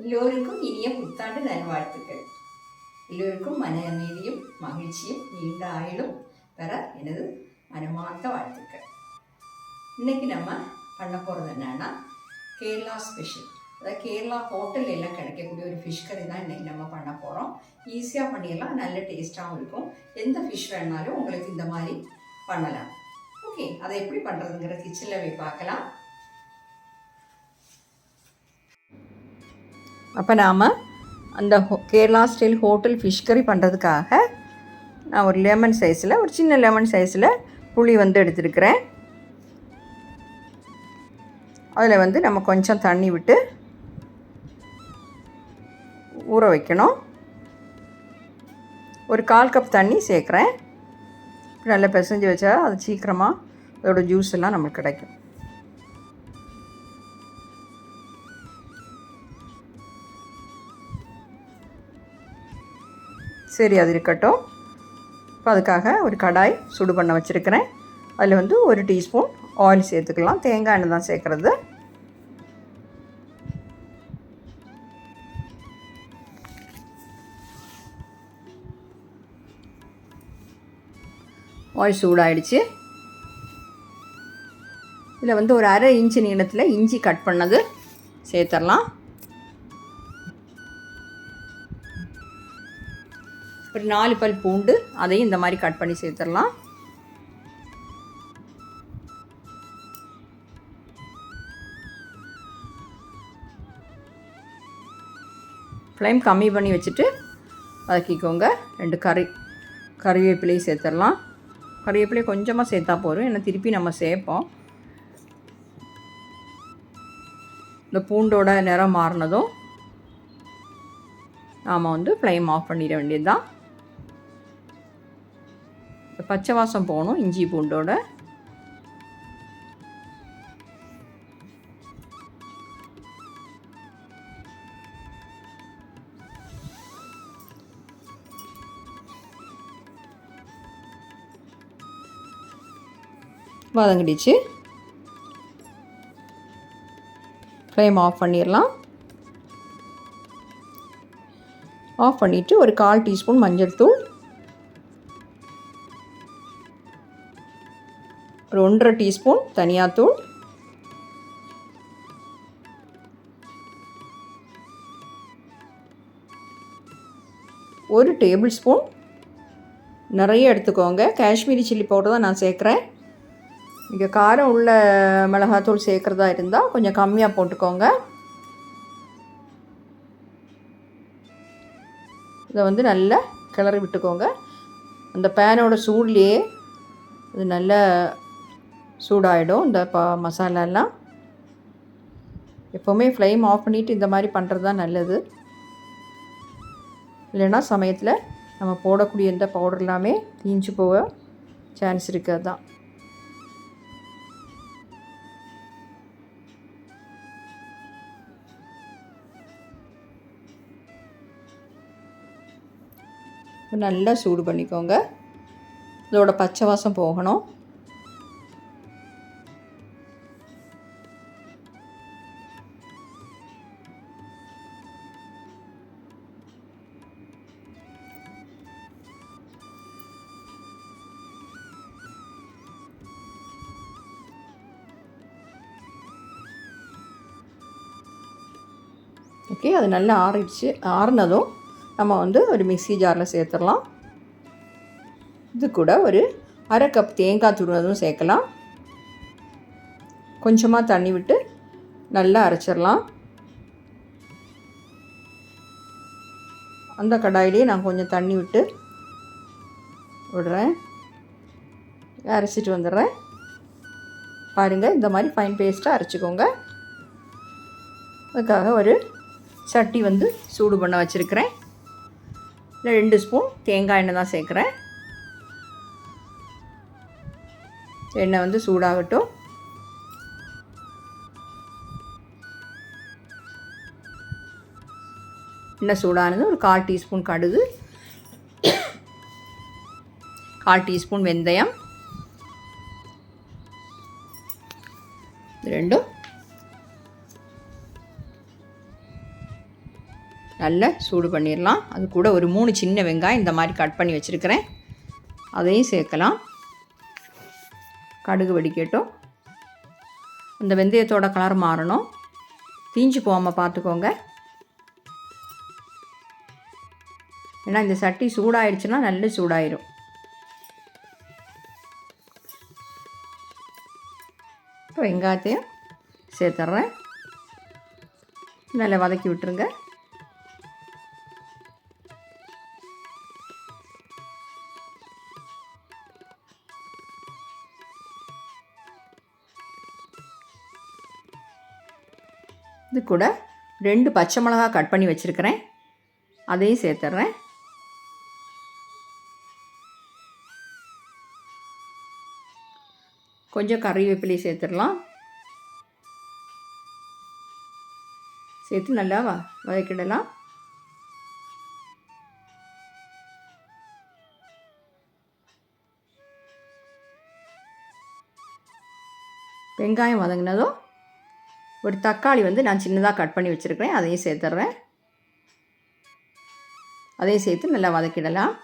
எல்லோருக்கும் இனிய புத்தாண்டு நல்வாழ்த்துக்கள் எல்லோருக்கும் மன அமைதியும் மகிழ்ச்சியும் நீண்ட ஆயுளும் பெற எனது மனமார்ந்த வாழ்த்துக்கள் இன்னைக்கு நம்ம பண்ண போகிறது என்னன்னா கேரளா ஸ்பெஷல் அதாவது கேரளா ஹோட்டல் எல்லாம் கிடைக்கக்கூடிய ஒரு ஃபிஷ் கறி தான் இன்னைக்கு நம்ம பண்ண போகிறோம் ஈஸியாக பண்ணிடலாம் நல்ல டேஸ்ட்டாகவும் இருக்கும் எந்த ஃபிஷ் வேணாலும் உங்களுக்கு இந்த மாதிரி பண்ணலாம் ஓகே அதை எப்படி பண்ணுறதுங்கிற கிச்சனில் போய் பார்க்கலாம் அப்போ நாம் அந்த ஹோ- கேரளா ஸ்டைல் ஹோட்டல் ஃபிஷ் கறி பண்ணுறதுக்காக நான் ஒரு லெமன் சைஸில் ஒரு சின்ன லெமன் சைஸில் புளி வந்து எடுத்துருக்கிறேன். அதில் வந்து நம்ம கொஞ்சம் தண்ணி விட்டு ஊற வைக்கணும். ஒரு கால் கப் தண்ணி சேர்க்குறேன். நல்லா பிசைஞ்சு வச்சா அது சீக்கிரமாக அதோட ஜூஸ் எல்லாம் நம்மளுக்கு கிடைக்கும். சரி அது இருக்கட்டும். இப்போ அதுக்காக ஒரு கடாய் சுடு பண்ண வச்சுருக்கிறேன். அதில் வந்து ஒரு டீஸ்பூன் ஆயில் சேர்த்துக்கலாம். தேங்காய் எண்ணெய் தான் சேர்க்குறது. ஆயில் சூடாயிடுச்சு. இதில் வந்து ஒரு அரை இன்ச்சு நீளத்தில் இஞ்சி கட் பண்ணது சேர்த்துடலாம் ஒரு நாலு பல் பூண்டு அதையும் இந்த மாதிரி கட் பண்ணி சேர்த்துடலாம். ஃப்ளேம் கம்மி பண்ணி வச்சுட்டு வதக்கிக்கோங்க. ரெண்டு கறி கறிவேப்பிலையும் சேர்த்துடலாம். கறிவேப்பிலையை கொஞ்சமாக சேர்த்தா போதும். ஏன்னா திருப்பி நம்ம சேர்ப்போம். இந்த பூண்டோட நிறம் மாறினதும் நாம் வந்து ஃப்ளேம் ஆஃப் பண்ணிட வேண்டியது தான் பச்சை வாசம் போகணும் இஞ்சி பூண்டோட. வதங்கிடுச்சு. ஃப்ளேம் ஆஃப் பண்ணிடலாம். ஆஃப் பண்ணிவிட்டு ஒரு கால் டீஸ்பூன் மஞ்சள் தூள். ஒன்றரை டீஸ்பூன் தனியாத்தூள். ஒரு டேபிள் ஸ்பூன். நிறைய எடுத்துக்கோங்க. காஷ்மீரி சில்லி பவுடர் தான் நான் சேர்க்குறேன். இங்கே காரம் உள்ள மிளகாத்தூள் சேர்க்குறதா இருந்தால் கொஞ்சம் கம்மியாக போட்டுக்கோங்க. இதை வந்து நல்லா கிளறி விட்டுக்கோங்க. அந்த பேனோட சூட்லேயே இது நல்ல சூடாகிடும் இந்த ப மசாலாலாம் எப்போவுமே ஃப்ளேம் ஆஃப் பண்ணிவிட்டு இந்த மாதிரி பண்ணுறது தான் நல்லது. இல்லைன்னா சமயத்தில் நம்ம போடக்கூடிய எந்த பவுடர் எல்லாமே தீஞ்சு போக சான்ஸ் இருக்காது தான் நல்லா சூடு பண்ணிக்கோங்க. இதோட பச்சை வாசம் போகணும். ஓகே அது நல்லா ஆறிடுச்சு. ஆறுனதும் நம்ம வந்து ஒரு மிக்ஸி ஜாரில் சேர்த்துடலாம். இது கூட ஒரு அரை கப் தேங்காய் துருவதும் சேர்க்கலாம். கொஞ்சமாக தண்ணி விட்டு நல்லா அரைச்சிடலாம். அந்த கடாயிலே நான் கொஞ்சம் தண்ணி விட்டு விடுறேன். அரைச்சிட்டு வந்துடுறேன். பாருங்கள் இந்த மாதிரி ஃபைன் பேஸ்ட்டாக அரைச்சிக்கோங்க. அதுக்காக ஒரு சட்டி வந்து சூடு பண்ண வச்சுருக்கிறேன். இல்லை ரெண்டு ஸ்பூன் தேங்காய் எண்ணெய் தான் சேர்க்குறேன். எண்ணெய் வந்து சூடாகட்டும். எண்ணெய் சூடானது ஒரு கால் டீஸ்பூன் கடுகு. கால் டீஸ்பூன் வெந்தயம். நல்லா சூடு பண்ணிடலாம். அது கூட ஒரு மூணு சின்ன வெங்காயம் இந்த மாதிரி கட் பண்ணி வச்சுருக்கிறேன். அதையும் சேர்க்கலாம். கடுகு வெடிக்கட்டும். அந்த வெந்தயத்தோட கலர் மாறணும். தீஞ்சு போகாமல் பார்த்துக்கோங்க. ஏன்னா இந்த சட்டி சூடாயிடுச்சுன்னா நல்ல சூடாயிரும். இப்போ வெங்காயத்தையும் சேர்த்துட்றேன் நல்லா வதக்கி விட்டுருங்க. இது கூட ரெண்டு பச்சை மிளகா கட் பண்ணி வச்சுருக்கிறேன். அதையும் சேர்த்துட்றேன் கொஞ்சம் கறிவேப்பிலையை சேர்த்துடலாம். சேர்த்து நல்லா வ வதக்கிடலாம். வெங்காயம் வதங்கினதும் ஒரு தக்காளி வந்து நான் சின்னதாக கட் பண்ணி வச்சுருக்கிறேன். அதையும் சேர்த்துட்றேன் அதையும் சேர்த்து நல்லா வதக்கிடலாம்.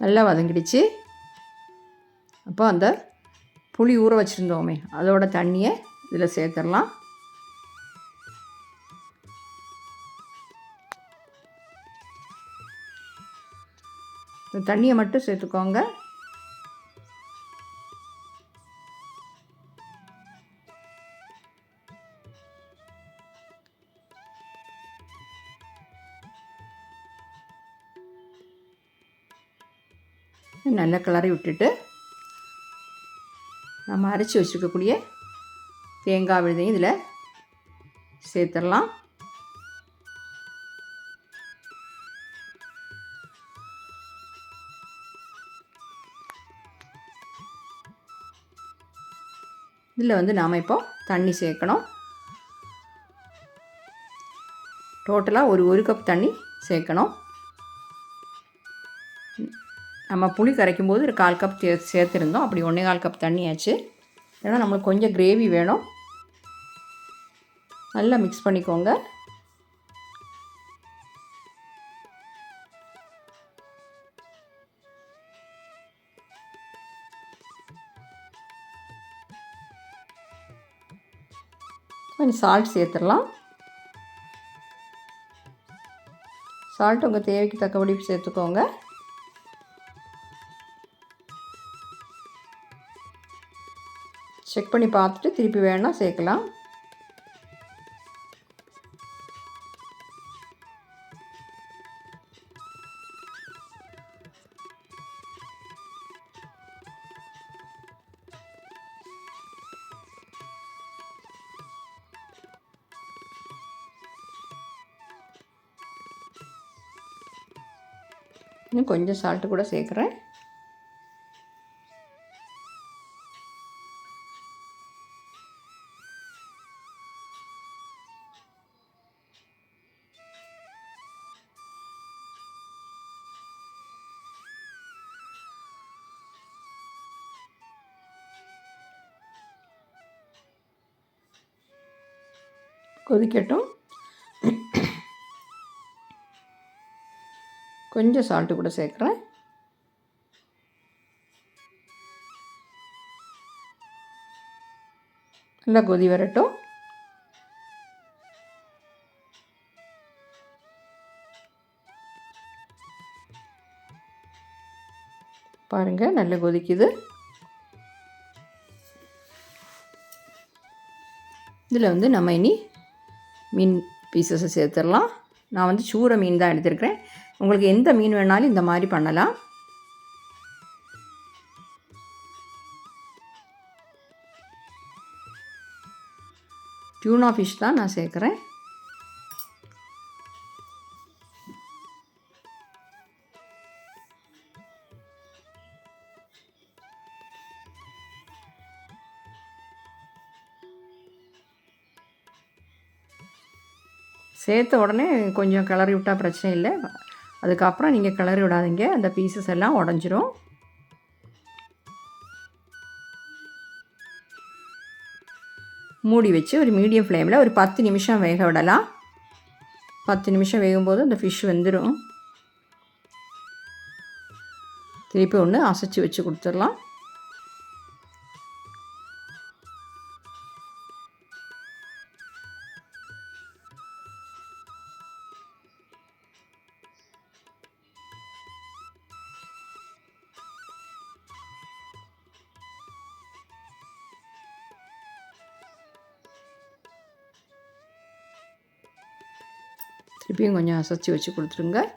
நல்லா வதங்கிடுச்சு. அப்போ அந்த புளி ஊற வச்சுருந்தோமே அதோட தண்ணியை இதில் சேர்த்துடலாம் இந்த தண்ணியை மட்டும் சேர்த்துக்கோங்க. நல்லா கிளறி விட்டுட்டு நம்ம அரைச்சி வச்சுருக்கக்கூடிய தேங்காய் விழுதையும் இதில் சேர்த்துடலாம். இதில் வந்து நாம் இப்போ தண்ணி சேர்க்கணும். டோட்டலாக ஒரு ஒரு கப் தண்ணி சேர்க்கணும். நம்ம புளி கரைக்கும் போது ஒரு கால் கப் சே சேர்த்துருந்தோம். அப்படி ஒன்றே கால் கப் தண்ணி ஆச்சு ஏன்னா நம்மளுக்கு கொஞ்சம் கிரேவி வேணும். நல்லா மிக்ஸ் பண்ணிக்கோங்க. கொஞ்சம் சால்ட் சேர்த்துடலாம். சால்ட் உங்கள் தேவைக்கு தக்கபடி சேர்த்துக்கோங்க. செக் பண்ணி பார்த்துட்டு திருப்பி வேணால் சேர்க்கலாம். இன்னும் கொஞ்சம் சால்ட்டு கூட சேர்க்குறேன். கொதிக்கட்டும். கொஞ்சம் சால்ட்டு கூட சேர்க்குறேன். நல்லா கொதி வரட்டும். பாருங்கள் நல்லா கொதிக்குது. இதில் வந்து நம்ம இனி மீன் பீசஸை சேர்த்துடலாம். நான் வந்து சூறை மீன் தான் எடுத்திருக்கிறேன். உங்களுக்கு எந்த மீன் வேணாலும் இந்த மாதிரி பண்ணலாம். டியூனா ஃபிஷ் தான் நான் சேர்க்குறேன். சேர்த்த உடனே கொஞ்சம் கிளறி விட்டால் பிரச்சனை இல்லை. அதுக்கப்புறம் நீங்கள் கிளறி விடாதீங்க. அந்த பீசஸ் எல்லாம் உடஞ்சிரும். மூடி வச்சு ஒரு மீடியம் ஃப்ளேமில் ஒரு பத்து நிமிஷம் வேக விடலாம். பத்து நிமிஷம் வேகும்போது அந்த ஃபிஷ் வெந்துடும் திருப்பி ஒன்று அசைச்சி வச்சு கொடுத்துடலாம். திருப்பியும் கொஞ்சம் அசைச்சி வச்சு கொடுத்துருங்க.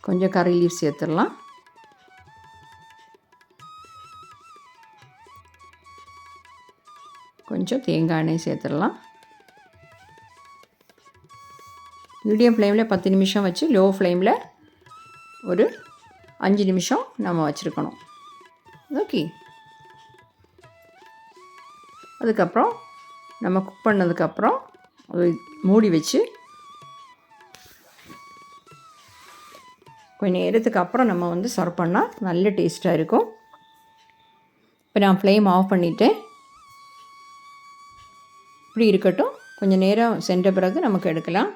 கொஞ்சம் கறி லீவ் சேர்த்துடலாம். கொஞ்சம் தேங்காய் எண்ணெய் சேர்த்துடலாம். மீடியம் ஃப்ளேமில் பத்து நிமிஷம் வச்சு லோ ஃப்ளேமில் ஒரு அஞ்சு நிமிஷம் நம்ம வச்சுருக்கணும். ஓகே. அதுக்கப்புறம் நம்ம குக் பண்ணதுக்கப்புறம் அது மூடி வச்சு கொஞ்சம் நேரத்துக்கு அப்புறம் நம்ம வந்து சர்வ் பண்ணால் நல்ல டேஸ்ட்டாக இருக்கும். இப்போ நான் ஃப்ளேம் ஆஃப் பண்ணிவிட்டேன் இப்படி இருக்கட்டும். கொஞ்சம் நேரம் சென்ற பிறகு நமக்கு எடுக்கலாம்.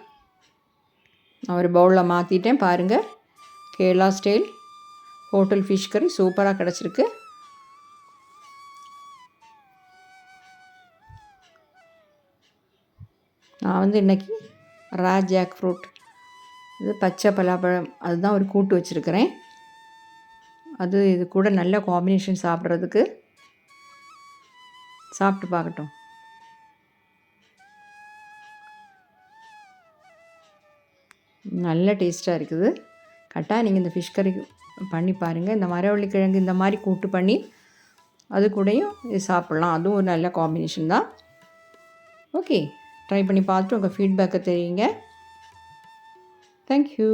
நான் ஒரு பவுலில் மாற்றிட்டேன் பாருங்கள் கேரளா ஸ்டைல் ஹோட்டல் ஃபிஷ் கறி சூப்பராக கிடச்சிருக்கு. நான் வந்து இன்றைக்கி ரா ஜாக் ஃப்ரூட் இது பச்சை பலாப்பழம் அதுதான் ஒரு கூட்டு வச்சுருக்கிறேன். அது இது கூட நல்ல காம்பினேஷன் சாப்பிட்றதுக்கு சாப்பிட்டு பார்க்கட்டும். நல்ல டேஸ்ட்டாக இருக்குது. கரெக்டாக நீங்கள் இந்த ஃபிஷ் கறி பண்ணி பாருங்கள் இந்த மரவள்ளி கிழங்கு இந்த மாதிரி கூட்டு பண்ணி அது கூடயும் இது சாப்பிட்லாம். அதுவும் ஒரு நல்ல காம்பினேஷன் தான். ஓகே ட்ரை பண்ணி பார்த்துட்டு உங்கள் ஃபீட்பேக்கை தெரியுங்க. தேங்க்யூ